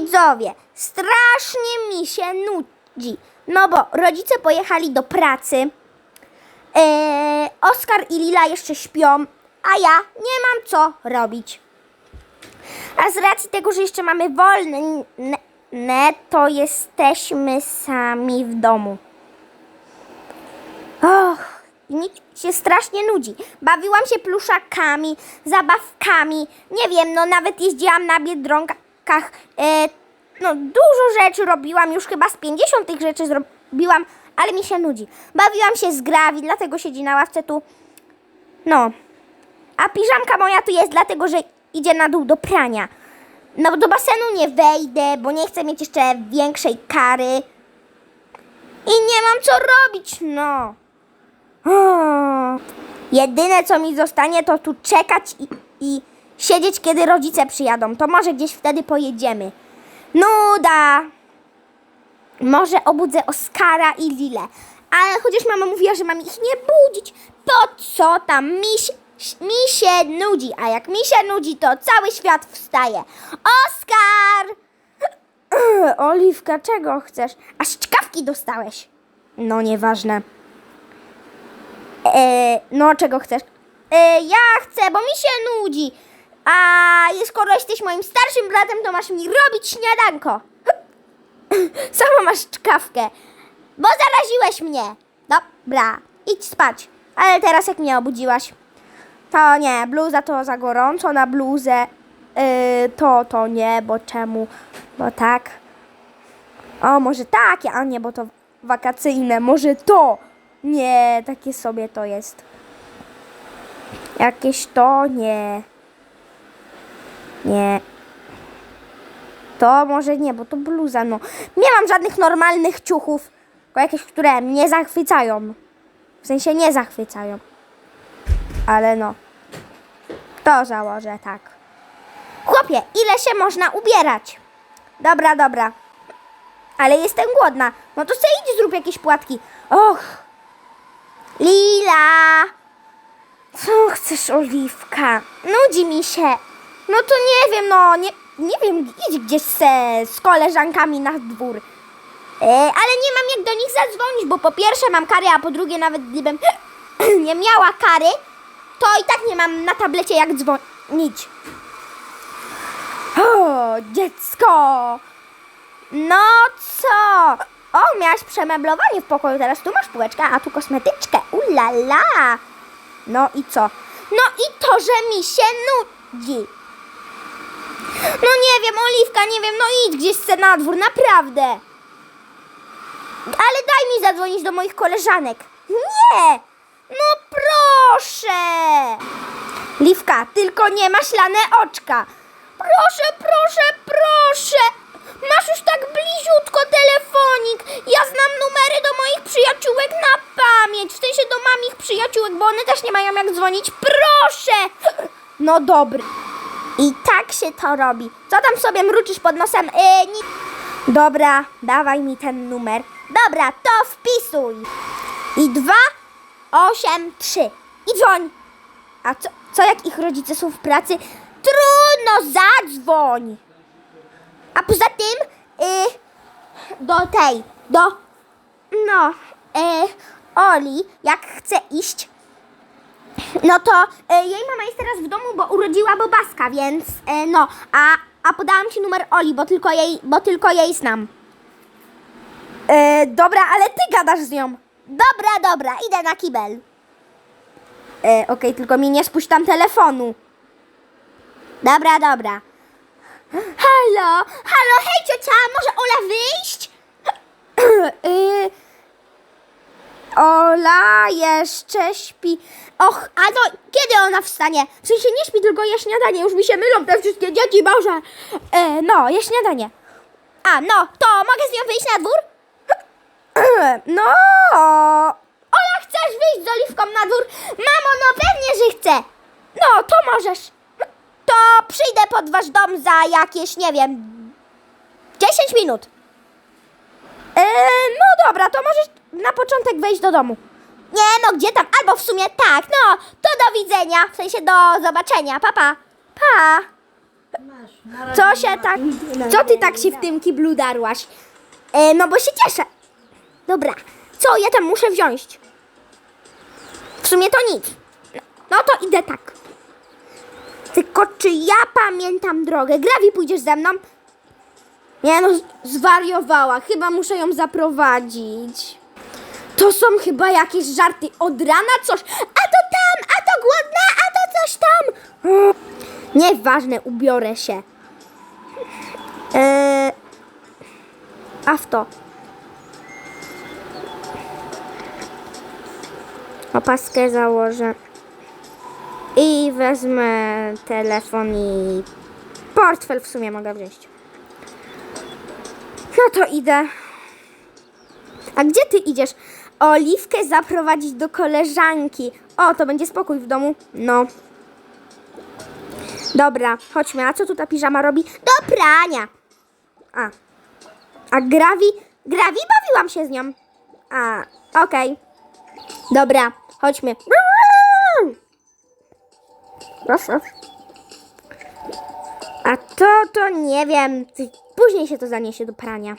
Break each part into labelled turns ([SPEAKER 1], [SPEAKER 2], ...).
[SPEAKER 1] Widzowie, strasznie mi się nudzi. No bo rodzice pojechali do pracy. Eee, Oskar i Lila jeszcze śpią, a ja nie mam co robić. A z racji tego, że jeszcze mamy wolne, ne, to jesteśmy sami w domu. Och, i mi się strasznie nudzi. Bawiłam się pluszakami, zabawkami. Nie wiem, no nawet jeździłam na E, no dużo rzeczy robiłam, już chyba z 50 tych rzeczy zrobiłam, ale mi się nudzi. Bawiłam się z Gravi, dlatego siedzi na ławce tu. No. A piżamka moja tu jest dlatego, że idzie na dół do prania. No do basenu nie wejdę, bo nie chcę mieć jeszcze większej kary. I nie mam co robić, no. O, Jedyne co mi zostanie to tu czekać i, i siedzieć kiedy rodzice przyjadą. To może gdzieś wtedy pojedziemy. Nuda! Może obudzę Oskara i Lilę. Ale chociaż mama mówiła, że mam ich nie budzić. Po co tam? Mi się, mi się nudzi. A jak mi się nudzi, to cały świat wstaje. Oskar! Oliwka, czego chcesz? Aż czkawki dostałeś. No, nieważne. E, no, czego chcesz? E, ja chcę, bo mi się nudzi. A skoro jesteś moim starszym bratem, to masz mi robić śniadanko. Sama masz czkawkę, bo zaraziłeś mnie. Dobra, idź spać. Ale teraz jak mnie obudziłaś, to nie, bluza to za gorąco na bluzę. Yy, to, to nie, bo czemu? Bo tak. O, może takie, a nie, bo to wakacyjne. Może to. Nie, takie sobie to jest. Jakieś to nie. Nie. To może nie, bo to bluza, no. Nie mam żadnych normalnych ciuchów, tylko jakieś, które mnie zachwycają. W sensie nie zachwycają. Ale no. To założę, tak. Chłopie, ile się można ubierać? Dobra, dobra. Ale jestem głodna. No to sobie idź zrób jakieś płatki. Och. Lila. Co chcesz, Oliwka? Nudzi mi się. No to nie wiem, no nie, nie wiem, idź gdzieś se z koleżankami na dwór. E, ale nie mam jak do nich zadzwonić, bo po pierwsze mam kary, a po drugie nawet gdybym nie miała kary, to i tak nie mam na tablecie jak dzwonić. O, dziecko! No co? O, miałaś przemeblowanie w pokoju, teraz tu masz półeczkę, a tu kosmetyczkę. Ulala! No i co? No i to, że mi się nudzi. No nie wiem, Oliwka, nie wiem, no idź gdzieś na dwór, naprawdę. Ale daj mi zadzwonić do moich koleżanek. Nie! No proszę! Liwka, tylko nie maślane oczka. Proszę, proszę, proszę! Masz już tak bliziutko telefonik. Ja znam numery do moich przyjaciółek na pamięć. W sensie do mamich przyjaciółek, bo one też nie mają jak dzwonić. Proszę! No dobry. I tak się to robi. Co tam sobie mruczysz pod nosem? Yy, Dobra, dawaj mi ten numer. Dobra, to wpisuj. I dwa, osiem, trzy. I dzwoń. A co, co jak ich rodzice są w pracy? Trudno, zadzwoń. A poza tym, y, do tej, do, no, y, Oli, jak chce iść, no to y, jej mama jest teraz w domu, bo urodziła bobaska, więc y, no, a, a podałam ci numer Oli, bo tylko jej, bo tylko jej znam. Y, dobra, ale ty gadasz z nią. Dobra, dobra, idę na kibel. Y, Okej, tylko mi nie spuść tam telefonu. Dobra, dobra. Halo, halo, hej ciocia, może Ola wyjść? y, Ola jeszcze śpi. Och, a no, kiedy ona wstanie? W sensie nie śpi, tylko je śniadanie. Już mi się mylą te wszystkie dzieci, Boże. E, no, je śniadanie. A, no, to mogę z nią wyjść na dwór? No. Ola, chcesz wyjść z Oliwką na dwór? Mamo, no pewnie, że chcę. No, to możesz. To przyjdę pod wasz dom za jakieś, nie wiem, 10 minut. E, no dobra, to możesz na początek wejść do domu. Nie, no gdzie tam? Albo w sumie tak, no, to do widzenia, w sensie do zobaczenia, papa. Pa. Co się tak... Co ty tak się w tym kiblu darłaś? E, no bo się cieszę. Dobra, co ja tam muszę wziąć? W sumie to nic. No to idę tak. Tylko czy ja pamiętam drogę? Grawi, pójdziesz ze mną? Nie no, zwariowała. Chyba muszę ją zaprowadzić. To są chyba jakieś żarty. Od rana coś. A to tam, a to głodne, a to coś tam. Nieważne, ubiorę się. Eee, a w to. Opaskę założę. I wezmę telefon i portfel w sumie mogę wziąć. No to idę. A gdzie ty idziesz? Oliwkę zaprowadzić do koleżanki. O, to będzie spokój w domu. No. Dobra, chodźmy. A co tu ta piżama robi? Do prania. A. A Gravi? Gravi bawiłam się z nią. A, okej. Dobra, chodźmy. Proszę. A to, to nie wiem. Później się to zaniesie do prania.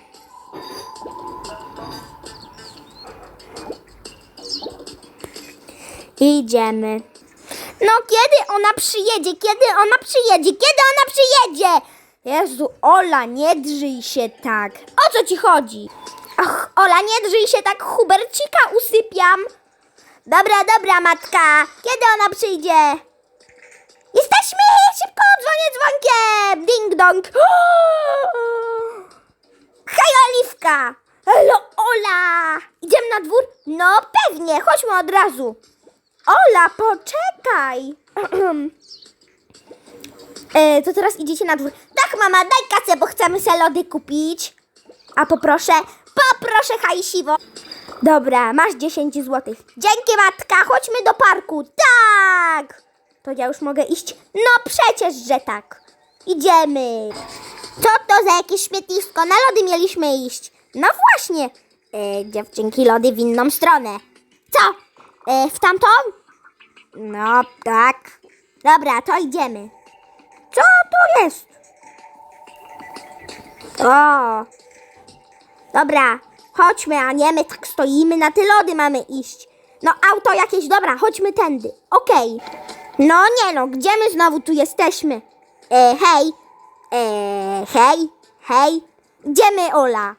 [SPEAKER 1] Idziemy. No kiedy ona przyjedzie? Kiedy ona przyjedzie? Kiedy ona przyjedzie? Jezu, Ola, nie drżyj się tak. O co ci chodzi? Ach, Ola, nie drżyj się tak, Hubercika usypiam. Dobra, dobra, matka. Kiedy ona przyjdzie? Jesteśmy! Szybko, dzwonię dzwonkiem! Ding dong! Hej, Oliwka! Elo, Ola! Idziemy na dwór? No pewnie, chodźmy od razu. Ola, poczekaj! e, to teraz idziecie na dwór. Tak, mama, daj kasę, bo chcemy se lody kupić. A poproszę, poproszę hajsiwo. Dobra, masz 10 złotych. Dzięki, matka, chodźmy do parku. Tak! To ja już mogę iść? No przecież, że tak. Idziemy. Co to za jakieś śmietnisko? Na lody mieliśmy iść. No właśnie. E, dziewczynki, lody w inną stronę. Co? E, w tamtą? No, tak. Dobra, to idziemy. Co to jest? O. Dobra, chodźmy, a nie my tak stoimy, na te lody mamy iść. No, auto jakieś, dobra, chodźmy tędy. Okej. No nie no, gdzie my znowu tu jesteśmy? E, hej. E, hej, hej. Gdzie my, Ola?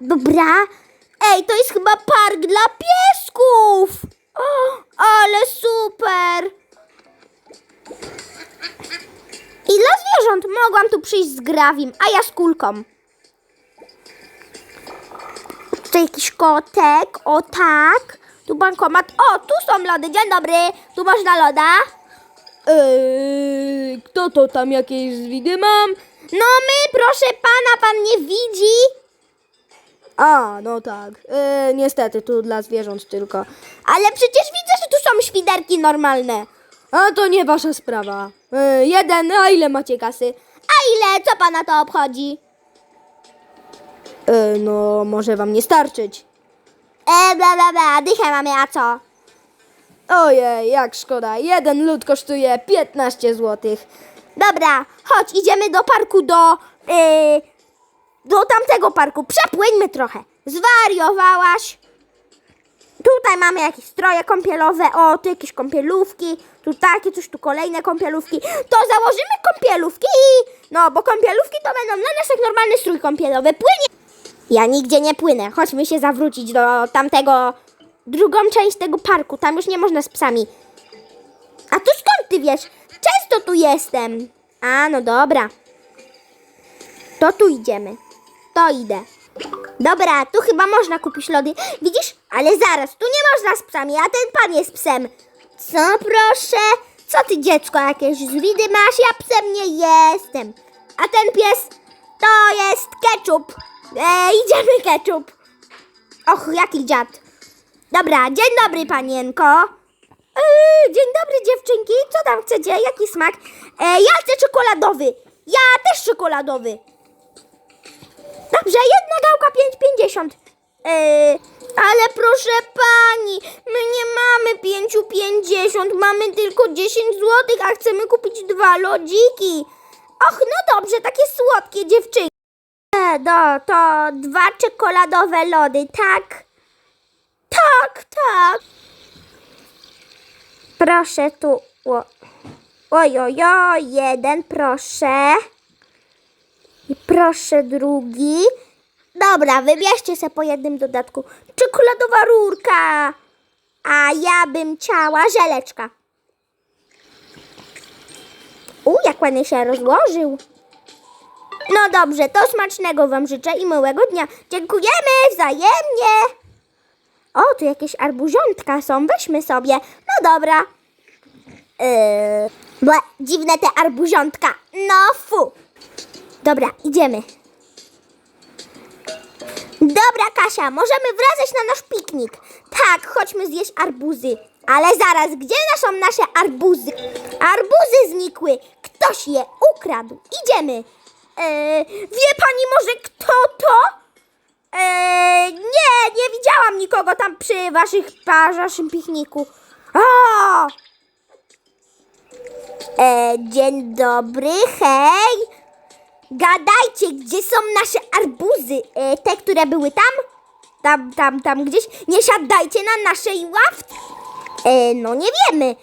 [SPEAKER 1] Dobra. Ej, to jest chyba park dla piesków. O, ale super. I dla zwierząt mogłam tu przyjść z grawim, a ja z kulką. Tu jakiś kotek, o tak. Tu bankomat. O, tu są lody. Dzień dobry. Tu można loda.
[SPEAKER 2] Eee, kto to tam jakieś zwidy mam?
[SPEAKER 1] No my, proszę pana, pan nie widzi?
[SPEAKER 2] A, no tak. Eee, niestety, tu dla zwierząt tylko.
[SPEAKER 1] Ale przecież widzę, że tu są świderki normalne.
[SPEAKER 2] A to nie wasza sprawa. Eee, jeden, a ile macie kasy?
[SPEAKER 1] A ile? Co pana to obchodzi?
[SPEAKER 2] Eee, no, może wam nie starczyć.
[SPEAKER 1] E, bla, bla, bla, dychę mamy, a co?
[SPEAKER 2] Ojej, jak szkoda. Jeden lód kosztuje 15 zł.
[SPEAKER 1] Dobra, chodź, idziemy do parku, do... Yy, do tamtego parku. Przepłyńmy trochę. Zwariowałaś. Tutaj mamy jakieś stroje kąpielowe. O, tu jakieś kąpielówki. Tu takie coś, tu kolejne kąpielówki. To założymy kąpielówki. No, bo kąpielówki to będą dla nas jak normalny strój kąpielowy. Płynie... Ja nigdzie nie płynę. Chodźmy się zawrócić do tamtego... Drugą część tego parku. Tam już nie można z psami. A tu skąd ty wiesz? Często tu jestem. A, no dobra. To tu idziemy. To idę. Dobra, tu chyba można kupić lody. Widzisz? Ale zaraz, tu nie można z psami, a ten pan jest psem. Co proszę? Co ty dziecko jakieś zwidy masz? Ja psem nie jestem. A ten pies to jest ketchup. E, idziemy ketchup. Och, jaki dziad. Dobra, dzień dobry panienko. Yy, dzień dobry dziewczynki, co tam chcecie? Jaki smak? E, ja chcę czekoladowy. Ja też czekoladowy. Dobrze, jedna gałka 5,50. Yy, ale proszę pani, my nie mamy 5,50, mamy tylko 10 zł, a chcemy kupić dwa lodziki. Och, no dobrze, takie słodkie dziewczynki. E, no, to dwa czekoladowe lody, tak? Tak, tak. Proszę tu. O. Oj, oj, oj, jeden, proszę. Proszę drugi. Dobra, wybierzcie se po jednym dodatku. Czekoladowa rurka. A ja bym chciała żeleczka. U, jak ładnie się rozłożył. No dobrze, to smacznego Wam życzę i miłego dnia. Dziękujemy wzajemnie. O, tu jakieś arbuziątka są, weźmy sobie. No dobra. Yy, ble, dziwne te arbuziątka. No fu. Dobra, idziemy. Dobra, Kasia, możemy wracać na nasz piknik. Tak, chodźmy zjeść arbuzy. Ale zaraz, gdzie są nasze arbuzy? Arbuzy znikły. Ktoś je ukradł. Idziemy. Eee, wie pani może kto to? Eee, nie, nie widziałam nikogo tam przy waszych, waszym pikniku. Eee, dzień dobry, hej. Gadajcie, gdzie są nasze arbuzy? E, te, które były tam? Tam, tam, tam gdzieś? Nie siadajcie na naszej ławce. E, no nie wiemy.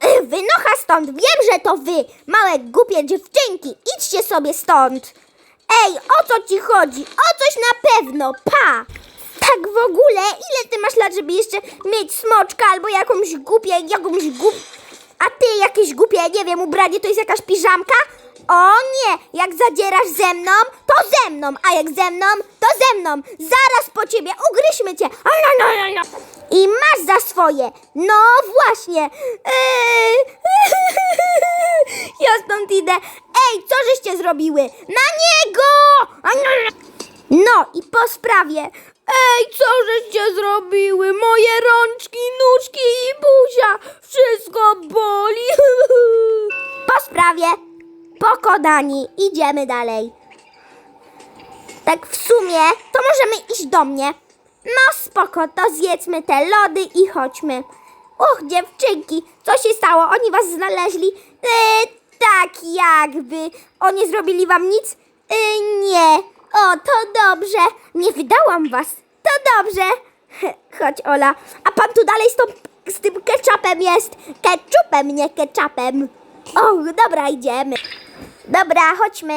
[SPEAKER 1] E, wynocha stąd. Wiem, że to wy, małe głupie dziewczynki. Idźcie sobie stąd. Ej, o co ci chodzi? O coś na pewno, pa! Tak w ogóle, ile ty masz lat, żeby jeszcze mieć smoczka albo jakąś głupię, jakąś głup... A ty jakieś głupie, nie wiem, ubranie to jest jakaś piżamka? O nie, jak zadzierasz ze mną, to ze mną, a jak ze mną, to ze mną. Zaraz po ciebie ugryźmy cię. No, no, no. I masz za swoje. No właśnie. Eee. Ja stąd idę. Ej, co żeście zrobiły? Na niego! No i po sprawie. Ej, co żeście zrobiły? Moje rączki, nóżki i buzia. Wszystko boli. Po sprawie. Pokonani. Idziemy dalej. Tak w sumie, to możemy iść do mnie. No spoko, to zjedzmy te lody i chodźmy. Och, dziewczynki, co się stało? Oni was znaleźli? E, tak jakby. Oni zrobili wam nic? E, nie. O, to dobrze. Nie wydałam was. To dobrze. Chodź, Ola. A pan tu dalej z, tą, z tym ketchupem jest. Ketchupem, nie ketchupem. O, dobra, idziemy. Dobra, chodźmy.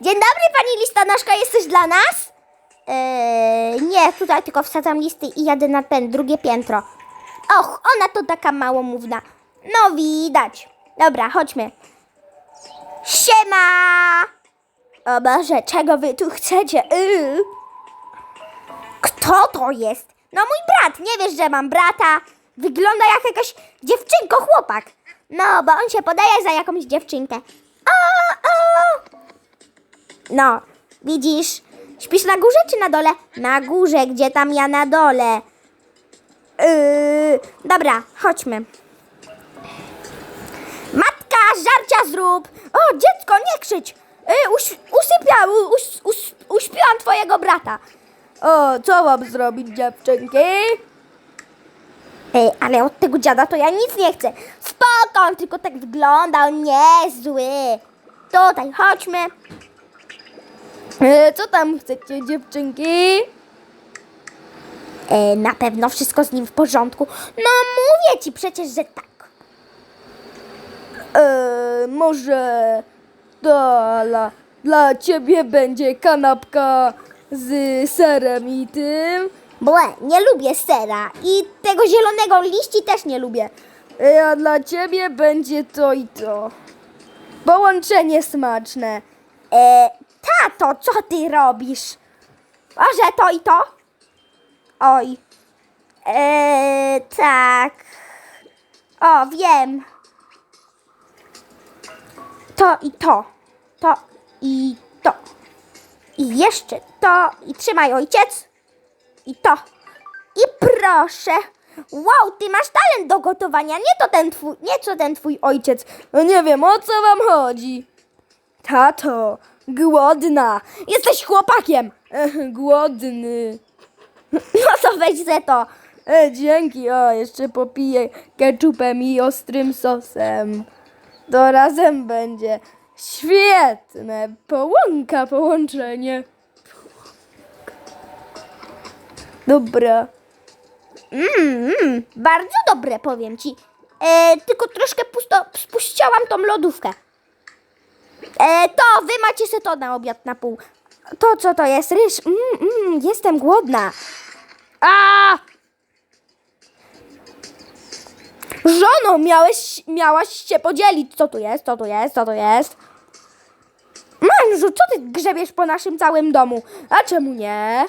[SPEAKER 1] Dzień dobry, pani listonoszko, jesteś dla nas? Eee, nie, tutaj tylko wsadzam listy i jadę na ten, drugie piętro. Och, ona to taka małomówna. No widać. Dobra, chodźmy. Siema! O Boże, czego wy tu chcecie? Yy. Kto to jest? No mój brat, nie wiesz, że mam brata. Wygląda jak jakaś dziewczynko, chłopak. No, bo on się podaje za jakąś dziewczynkę. No, widzisz? Śpisz na górze czy na dole? Na górze, gdzie tam ja na dole. Yy, dobra, chodźmy. Matka, żarcia zrób! O, dziecko, nie krzycz! Yy, uś, usypia, u, uś, uś, uśpiłam twojego brata.
[SPEAKER 2] O, co mam zrobić, dziewczynki?
[SPEAKER 1] Ej, ale od tego dziada to ja nic nie chcę. Spoko, on tylko tak wygląda, on niezły. Tutaj, chodźmy.
[SPEAKER 2] E, co tam chcecie, dziewczynki?
[SPEAKER 1] E, na pewno wszystko z nim w porządku. No mówię ci przecież, że tak.
[SPEAKER 2] E, może dla, dla ciebie będzie kanapka z serem i tym?
[SPEAKER 1] Ble, nie lubię sera i tego zielonego liści też nie lubię.
[SPEAKER 2] A dla ciebie będzie to i to. Połączenie smaczne.
[SPEAKER 1] E, tato, co ty robisz? Może to i to? Oj. E, tak. O, wiem. To i to. To i to. I jeszcze to. I trzymaj ojciec. I to. I proszę. Wow, ty masz talent do gotowania. Nie to ten twój, nie co ten twój ojciec.
[SPEAKER 2] No nie wiem, o co wam chodzi. Tato, głodna.
[SPEAKER 1] Jesteś chłopakiem.
[SPEAKER 2] Ech, głodny.
[SPEAKER 1] No to weź ze to.
[SPEAKER 2] E, dzięki, o, jeszcze popiję ketchupem i ostrym sosem. To razem będzie. Świetne. Połąka połączenie. Dobra.
[SPEAKER 1] Mmm, mm, bardzo dobre, powiem ci. E, tylko troszkę pusto, spuściłam tą lodówkę. E, to wy macie se to na obiad na pół. To co to jest? Ryż? Mm, mm, jestem głodna.
[SPEAKER 2] A! Żono, miałeś, miałaś się podzielić. Co tu jest? Co tu jest? Co tu jest? Mężu, co ty grzebiesz po naszym całym domu? A czemu nie?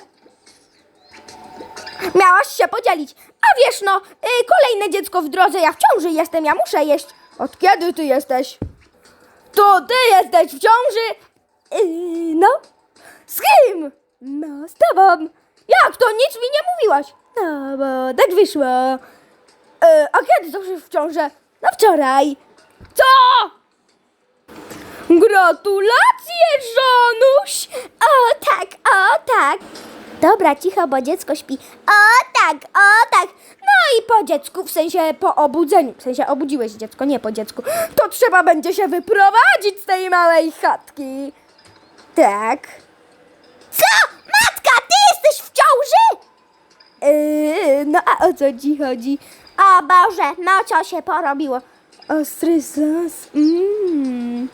[SPEAKER 2] Miałaś się podzielić. A wiesz no, y, kolejne dziecko w drodze, ja w ciąży jestem, ja muszę jeść. Od kiedy ty jesteś? To ty jesteś w ciąży? Yy, no. Z kim? No, z tobą. Jak to? Nic mi nie mówiłaś. No, bo tak wyszło. E, a kiedy już w ciąży? No wczoraj. Co? Gratulacje, żonuś!
[SPEAKER 1] O tak, o tak. Dobra, cicho, bo dziecko śpi. O tak, o tak.
[SPEAKER 2] No i po dziecku, w sensie po obudzeniu, w sensie obudziłeś dziecko, nie po dziecku, to trzeba będzie się wyprowadzić z tej małej chatki. Tak.
[SPEAKER 1] Co? Matka, ty jesteś w ciąży?
[SPEAKER 2] Yy, no a o co ci chodzi?
[SPEAKER 1] O Boże, no co się porobiło?
[SPEAKER 2] Ostry sos. Mmm.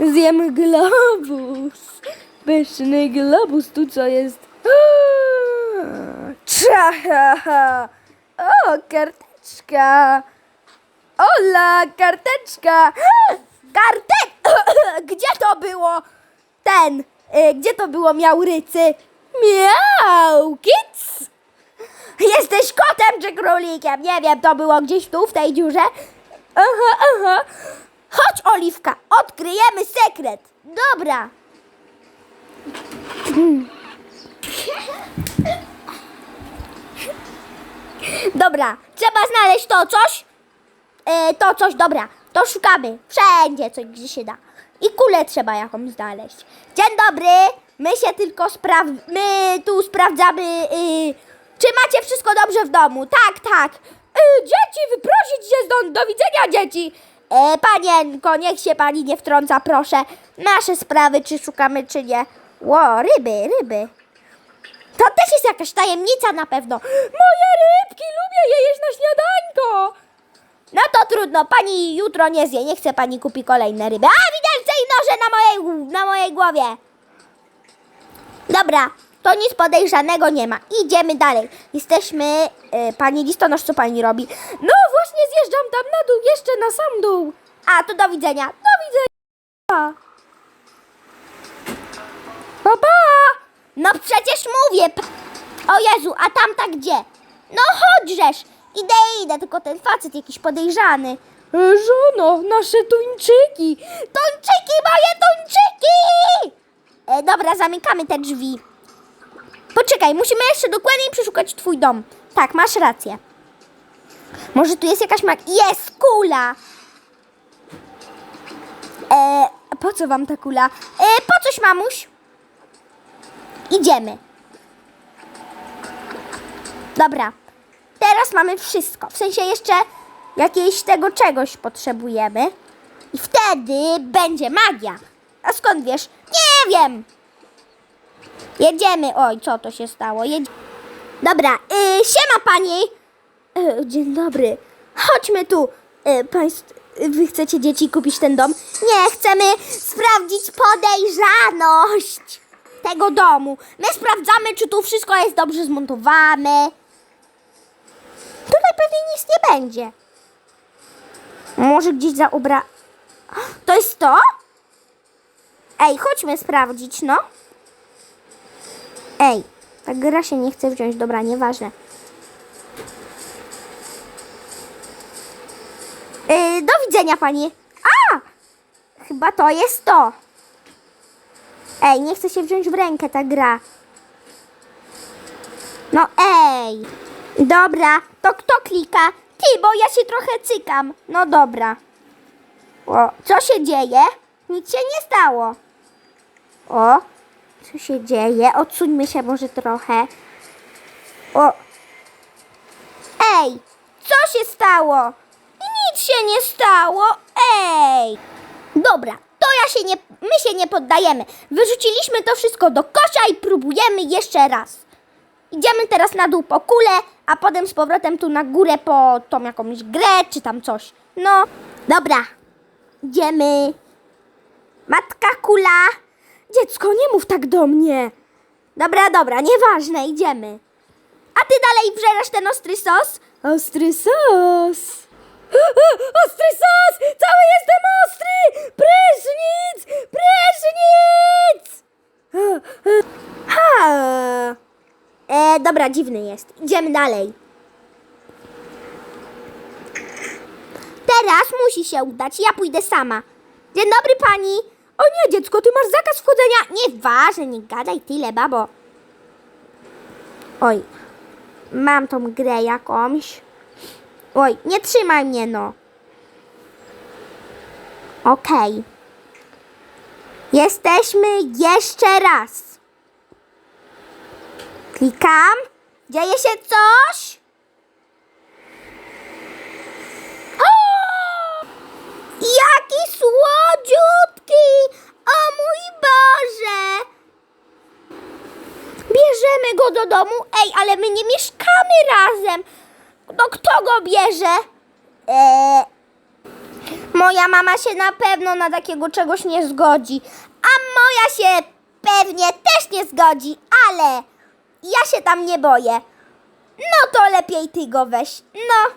[SPEAKER 2] Zjem globus. Pyszny globus, tu co jest? Czaha! O, karteczka! Ola, karteczka!
[SPEAKER 1] Kartek!
[SPEAKER 2] Gdzie to było? Ten, y, gdzie to było miaurycy? Miau, kic!
[SPEAKER 1] Jesteś kotem czy królikiem? Nie wiem, to było gdzieś tu, w tej dziurze.
[SPEAKER 2] Aha, aha.
[SPEAKER 1] Chodź, Oliwka, odkryjemy sekret. Dobra. Dobra, trzeba znaleźć to coś. E, to coś, dobra, to szukamy. Wszędzie coś, gdzie się da. I kulę trzeba jakąś znaleźć. Dzień dobry, my się tylko spraw... My tu sprawdzamy, y, czy macie wszystko dobrze w domu. Tak, tak.
[SPEAKER 2] Y, dzieci, wyprosić się stąd! Do widzenia, dzieci!
[SPEAKER 1] E, panienko, niech się pani nie wtrąca, proszę. Nasze sprawy, czy szukamy, czy nie. Ło, ryby, ryby. To też jest jakaś tajemnica na pewno.
[SPEAKER 2] Moje rybki, lubię je jeść na śniadanko!
[SPEAKER 1] No to trudno, pani jutro nie zje, nie chce pani kupi kolejne ryby. A, widelce i noże na mojej, na mojej głowie. Dobra, to nic podejrzanego nie ma. Idziemy dalej. Jesteśmy... E, pani listonosz, co pani robi?
[SPEAKER 2] No właśnie zjeżdżam tam na dół, jeszcze na sam dół.
[SPEAKER 1] A, to do widzenia.
[SPEAKER 2] Do widzenia. Pa, pa!
[SPEAKER 1] No przecież mówię. O Jezu, a tamta gdzie? No chodźżesz. Idę, idę, tylko ten facet jakiś podejrzany.
[SPEAKER 2] Żono, nasze tuńczyki.
[SPEAKER 1] Tuńczyki, moje tuńczyki! E, dobra, zamykamy te drzwi. Poczekaj, musimy jeszcze dokładniej przeszukać twój dom. Tak, masz rację. Może tu jest jakaś mag... Jest kula! E,
[SPEAKER 2] Po co wam ta kula?
[SPEAKER 1] e, po coś, mamuś? Idziemy. Dobra. Teraz mamy wszystko. W sensie jeszcze jakiegoś tego czegoś potrzebujemy. I wtedy będzie magia. A skąd wiesz? Nie wiem. Jedziemy. Oj, co to się stało? Jedź... Dobra, y, siema pani.
[SPEAKER 2] E, dzień dobry.
[SPEAKER 1] Chodźmy tu.
[SPEAKER 2] Państw, wy chcecie dzieci kupić ten dom?
[SPEAKER 1] Nie, chcemy sprawdzić podejrzaność tego domu. My sprawdzamy, czy tu wszystko jest dobrze zmontowane. Tutaj pewnie nic nie będzie. Może gdzieś za ubra... To jest to? Ej, chodźmy sprawdzić, no. Ej, ta gra się nie chce wziąć. Dobra, nieważne. Yy, do widzenia, pani. A! Chyba to jest to. Ej, nie chce się wziąć w rękę ta gra. No ej. Dobra, to kto klika? Ty, bo ja się trochę cykam. No dobra. O, co się dzieje? Nic się nie stało. O, co się dzieje? Odsuńmy się może trochę. O. Ej, co się stało? Nic się nie stało. Ej. Dobra, ja się nie, my się nie poddajemy. Wyrzuciliśmy to wszystko do kosza i próbujemy jeszcze raz. Idziemy teraz na dół po kulę, a potem z powrotem tu na górę po tą jakąś grę czy tam coś. No, dobra. Idziemy. Matka kula.
[SPEAKER 2] Dziecko, nie mów tak do mnie.
[SPEAKER 1] Dobra, dobra, nieważne, idziemy. A ty dalej wżerasz ten ostry sos?
[SPEAKER 2] Ostry sos. Ostry sos! Cały jestem ostry! Prysznic! Prysznic!
[SPEAKER 1] Ha! E, dobra, dziwny jest. Idziemy dalej. Teraz musi się udać. Ja pójdę sama. Dzień dobry pani.
[SPEAKER 2] O nie, dziecko, ty masz zakaz wchodzenia.
[SPEAKER 1] Nieważne, nie gadaj tyle, babo. Oj, mam tą grę jakąś. Oj, nie trzymaj mnie, no. Okej. Jesteśmy jeszcze raz. Klikam. Dzieje się coś? O! Jaki słodziutki! O mój Boże! Bierzemy go do domu. Ej, ale my nie mieszkamy razem. No kto go bierze? Eee, moja mama się na pewno na takiego czegoś nie zgodzi. A moja się pewnie też nie zgodzi, ale ja się tam nie boję. No to lepiej ty go weź. No,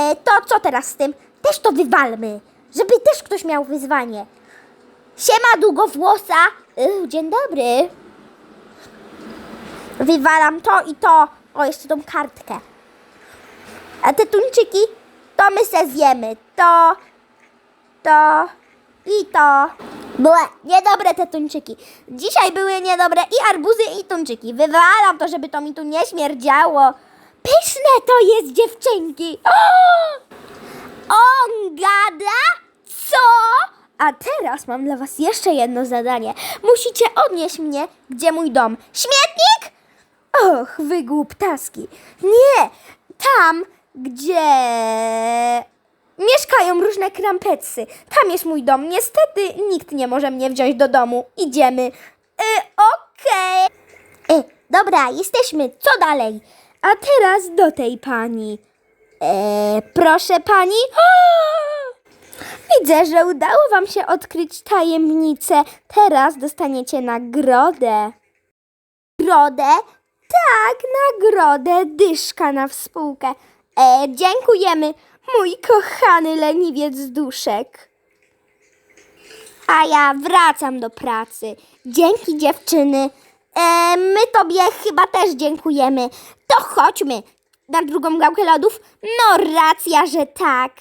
[SPEAKER 1] e, to co teraz z tym? Też to wywalmy, żeby też ktoś miał wyzwanie. Siema długowłosa. Yy, dzień dobry. Wywalam to i to. O, jeszcze tą kartkę. A te tuńczyki, to my se zjemy. To, to i to. Były niedobre te tuńczyki. Dzisiaj były niedobre i arbuzy, i tuńczyki. Wywalam to, żeby to mi tu nie śmierdziało. Pyszne to jest, dziewczynki. On gada? Co?
[SPEAKER 2] A teraz mam dla was jeszcze jedno zadanie. Musicie odnieść mnie, gdzie mój dom.
[SPEAKER 1] Śmietnik?
[SPEAKER 2] Och, wy głuptaski. Nie, tam, gdzie mieszkają różne krampetsy. Tam jest mój dom. Niestety nikt nie może mnie wziąć do domu. Idziemy.
[SPEAKER 1] Y, Okej. Y, dobra, jesteśmy. Co dalej?
[SPEAKER 2] A teraz do tej pani.
[SPEAKER 1] E, proszę pani.
[SPEAKER 2] Widzę, że udało wam się odkryć tajemnicę. Teraz dostaniecie nagrodę.
[SPEAKER 1] Brodę?
[SPEAKER 2] Tak, nagrodę dyszka na współkę.
[SPEAKER 1] E, dziękujemy.
[SPEAKER 2] Mój kochany leniwiec duszek.
[SPEAKER 1] A ja wracam do pracy. Dzięki dziewczyny. E, my tobie chyba też dziękujemy. To chodźmy na drugą gałkę lodów. No racja, że tak.